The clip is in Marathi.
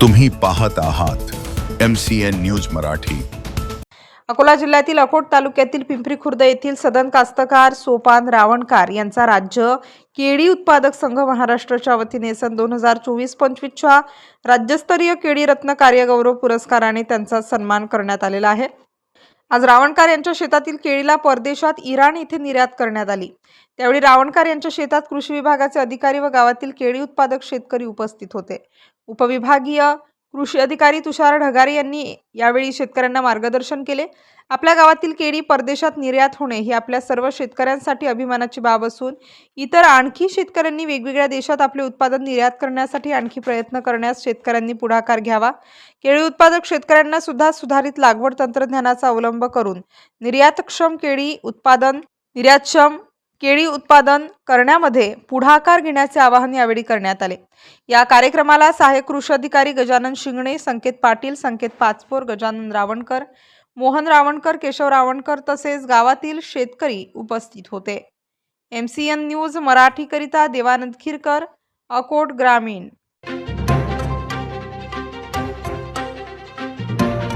तुम्ही पाहत आहात M C N news Marathi. Akola जिल्ह्यातील अकोट तालुक्यातील पिंपरी खुर्द येथील सदन कास्तकार सोपान रावणकार यांचा राज्य केळी उत्पादक संघ महाराष्ट्राच्या वतीने सन दोन हजार चोवीस पंचवीसच्या राज्यस्तरीय केळी रत्न कार्यगौरव पुरस्काराने त्यांचा सन्मान करण्यात आलेला आहे. आज रावणकार यांच्या शेतातील केळीला परदेशात इराण येथे निर्यात करण्यात आली. त्यावेळी रावणकार यांच्या शेतात कृषी विभागाचे अधिकारी व गावातील केळी उत्पादक शेतकरी उपस्थित होते. उपविभागीय कृषी अधिकारी तुषार ढगारे यांनी यावेळी शेतकऱ्यांना मार्गदर्शन केले. आपल्या गावातील केळी परदेशात निर्यात होणे ही आपल्या सर्व शेतकऱ्यांसाठी अभिमानाची बाब असून इतर आणखी शेतकऱ्यांनी वेगवेगळ्या देशात आपले उत्पादन निर्यात करण्यासाठी आणखी प्रयत्न करण्यास शेतकऱ्यांनी पुढाकार घ्यावा. केळी उत्पादक शेतकऱ्यांना सुद्धा सुधारित लागवड तंत्रज्ञानाचा अवलंब करून निर्यातक्षम केळी उत्पादन निर्यातक्षम केळी उत्पादन करण्यामध्ये पुढाकार घेण्याचे आवाहन यावेळी करण्यात आले. या कार्यक्रमाला सहाय्यक कृषी अधिकारी गजानन शिंगणे संकेत पाटील संकेत पाचपोर गजानन रावणकर मोहन रावणकर केशव रावणकर तसेच गावातील शेतकरी उपस्थित होते. एम सी एन न्यूज मराठीकरिता देवानंद खिरकर अकोट ग्रामीण.